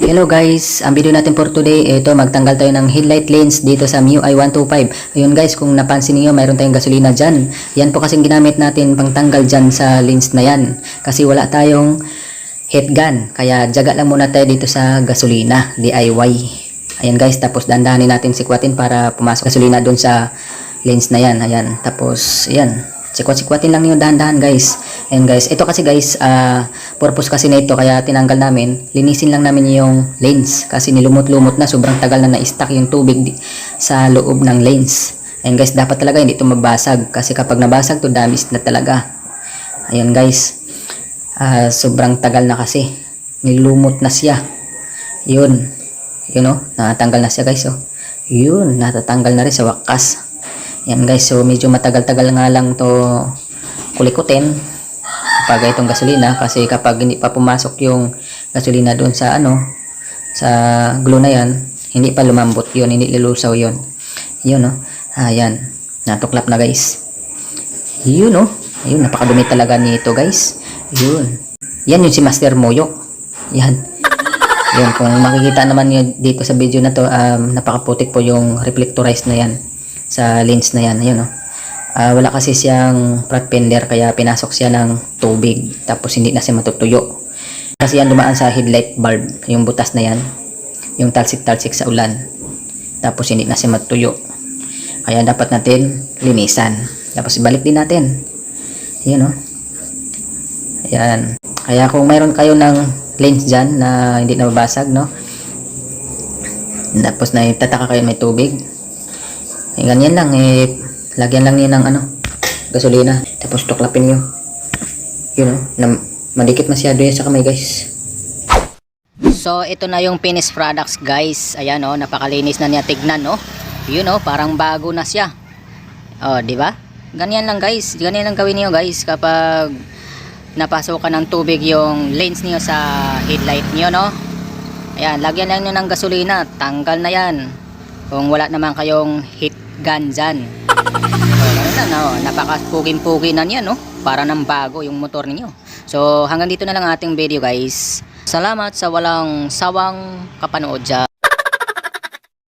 Hello guys, ang video natin for today, ito magtanggal tayo ng headlight lens dito sa MIUI 125. Ayun guys, kung napansin niyo mayroon tayong gasolina dyan. Yan po kasing ginamit natin pang tanggal dyan sa lens na yan. Kasi wala tayong heat gun, kaya jaga lang muna tayo dito sa gasolina, DIY. Ayan guys, tapos dandahanin natin sikwatin para pumasok gasolina doon sa lens na yan. Ayan, tapos ayan, sikwat-sikwatin lang yung dahan-dahan guys. Ayan guys, ito kasi guys, ah, purpose kasi na ito kaya tinanggal namin, linisin lang namin yung lens kasi nilumot-lumot na, sobrang tagal na na-stuck yung tubig sa loob ng lens. Ayan guys, dapat talaga hindi ito mabasag kasi kapag nabasag to damage na talaga. Ayan guys, ah, sobrang tagal na kasi, nilumot na siya. Yun, yun oh, natanggal na siya guys oh. Yun, natatanggal na rin sa wakas. Yan guys, so medyo matagal-tagal nga lang to kulikutin. Pag itong gasolina kasi kapag hindi pa pumasok yung gasolina doon sa ano sa glue na yan hindi pa lumambot yun hindi lilusaw yun. Yun no? Ayan. Natuklap na guys. Yun no? Ayun napakadumi talaga nito guys. Yun. Yan yung si Master Moyok yan. Yun kung makikita naman yun dito sa video na to um, napakaputik po yung reflectorized na yan sa lens na yan ayun no? Ah, wala kasi siyang flat fender kaya pinasok siya ng tubig tapos hindi na siya matutuyo. Kasi yan dumaan sa headlight bulb yung butas na yan yung talsik-talsik sa ulan tapos hindi na siya matutuyo. Kaya dapat natin linisan. Tapos ibalik din natin. Yun o ayan. Kaya kung mayroon kayo ng lens dyan na hindi nababasag no? Tapos na tataka kayo may tubig eh, ganyan lang eh lagyan lang niya ng ano gasolina tapos tuklapin niyo yun oh, na madikit masyado yan sa kamay guys So, ito na yung finished products, guys. Ayan, oh, napakalinis na niya tignan, no? Yun, oh, parang bago na siya. Oh, di ba? Ganyan lang, guys. Ganyan lang gawin niyo, guys, kapag napasok ka ng tubig yung lens niyo sa headlight niyo, no? Ayan, lagyan lang niyo ng gasolina. Tanggal na yan. Kung wala naman kayong heat gun dyan. So, lang, no? Napaka-pugin-pugi na niya, no? Para ng bago yung motor ninyo. So, hanggang dito na lang ang ating video, guys. Salamat sa walang sawang kapanood dyan.